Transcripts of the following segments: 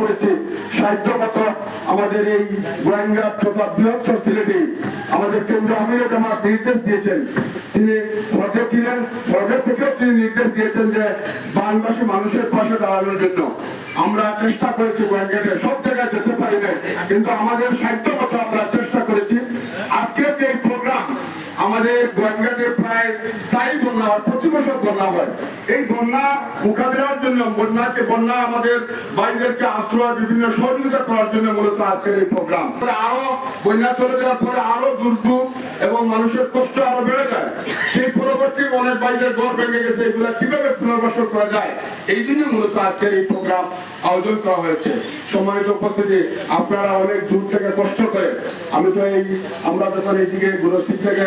করেছি। সাহিত্যগত আমাদের এই বৃহত্তর সিলেটে আমাদের কেন্দ্র আমিরুল জামাত নির্দেশ দিয়েছেন। তিনি পদে ছিলেন পদে থেকেও তিনি নির্দেশ দিয়েছেন যে বানবাসী মানুষের পাশে দাঁড়ানোর জন্য। আমরা চেষ্টা করেছি গোয়েঙ্গাটে সব জায়গায় যেতে পারি না কিন্তু আমাদের সাহিত্যগত আমরা চেষ্টা করেছি। আজকের এই প্রোগ্রাম আমাদের গোয়েঙ্গাটে প্রায় স্থায়ী বন্যা হয়, প্রতি বছর বন্যা হয়। এই বন্যা মোকাবিলার জন্য, বন্যাকে বন্যা আমাদের বাইরেদেরকে আশ্রয়, বিভিন্ন সহযোগিতা করার জন্য মূলত আজকের এই প্রোগ্রাম। আরও বন্যা চলে যাওয়ার পরে আরও দুর্ভোগ এবং মানুষের কষ্ট আরও বেড়ে যায়। সেই পরবর্তী অনেক বাইরের ঘর ভেঙে গেছে, এগুলা কীভাবে পুনর্বাসন করা যায়? এই জন্য মূলত আজকের এই প্রোগ্রাম আয়োজন করা হয়েছে। সম্মানিত উপস্থিতি, আপনারা অনেক দূর থেকে কষ্ট করে, আমি তো এই, আমরা যখন এইদিকে গুরস্থিত থেকে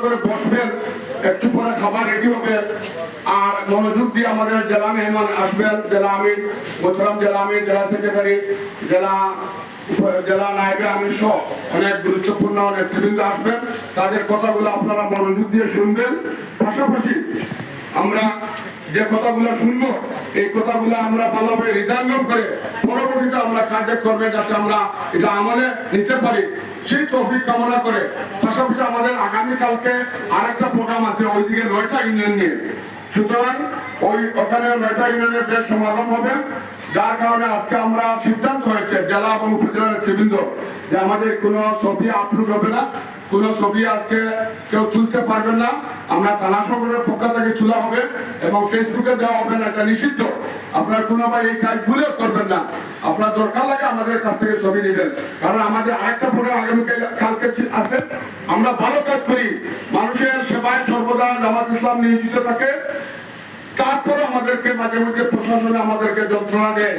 পরে কি হবে আর মনোযোগ দিয়ে আমাদের জেলা মেহমান আসবেন, জেলা গোথরাম জেলা জেলা সেক্রেটারি, জেলা জেলা অনেক গুরুত্বপূর্ণ নেতৃবৃন্দ আসবেন। তাদের কথাগুলো আপনারা মনোযোগ দিয়ে শুনবেন। পাশাপাশি আমরা যে কথাগুলো শুনব, এই কথাগুলো আমরা ভালোভাবে হৃদয়ঙ্গম করে পরবর্তীতে আমরা কার্যক্রমে যাতে আমরা এটা আমলে নিতে পারি, সেই তৌফিক কামনা করে। পাশাপাশি আমাদের আগামীকালকে আরেকটা প্রোগ্রাম আছে, ওইদিকে নয়টা ইউনিয়ন নিয়ে। সুতরাং ওই ওখানে নয়টা ইউনিয়নের বেশ সমাগম হবে, যার কারণে আজকে আমরা সিদ্ধান্ত হয়েছে, জেলা এবং উপজেলার নেতৃবৃন্দ যে আমাদের কোনো ছবি আপলোড হবে না। কোনো ছবি আজকে কেউ তুলতে পারবেন না। আমরা থানা সংগঠনের পক্ষ থেকে তোলা হবে এবং ফেসবুকে দেওয়া হবে না, এটা নিষিদ্ধ। আপনার কোনো ভাই এই কাজ ভুলেও করবেন না। আপনার দরকার লাগে আমাদের কাছ থেকে ছবি নেবেন। কারণ আমাদের আরেকটা প্রোগ্রাম আগামীকাল, কালকে আছে। আমরা ভালো কাজ করি। মানুষের সেবায় সর্বদা জামাত ইসলাম নিয়োজিত থাকে। তারপরে আমাদেরকে মাঝে মাঝে প্রশাসনে আমাদেরকে যন্ত্রণা দেয়।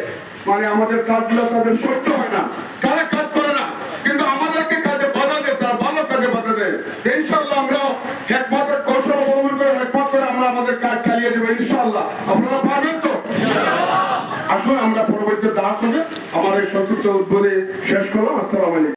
মানে আমাদের কাজগুলো তাদের সহ্য হয় না। তারা কাজ করে না কিন্তু আমাদেরকে কাজে বাধা দেয় তারা ভালো কাজে বাধা দেয় ইনশাল্লাহ আমরা একমাত্র কৌশল করে আমরা আমাদের কাজ চালিয়ে দেবো ইনশাল্লাহ আপনারা পারবেন তো? আসুন, আমরা পরবর্তী দাস হবে আমার এই সংক্ষিপ্ত উদ্বোধে শেষ করলাম। আসসালাম আলাইকুম।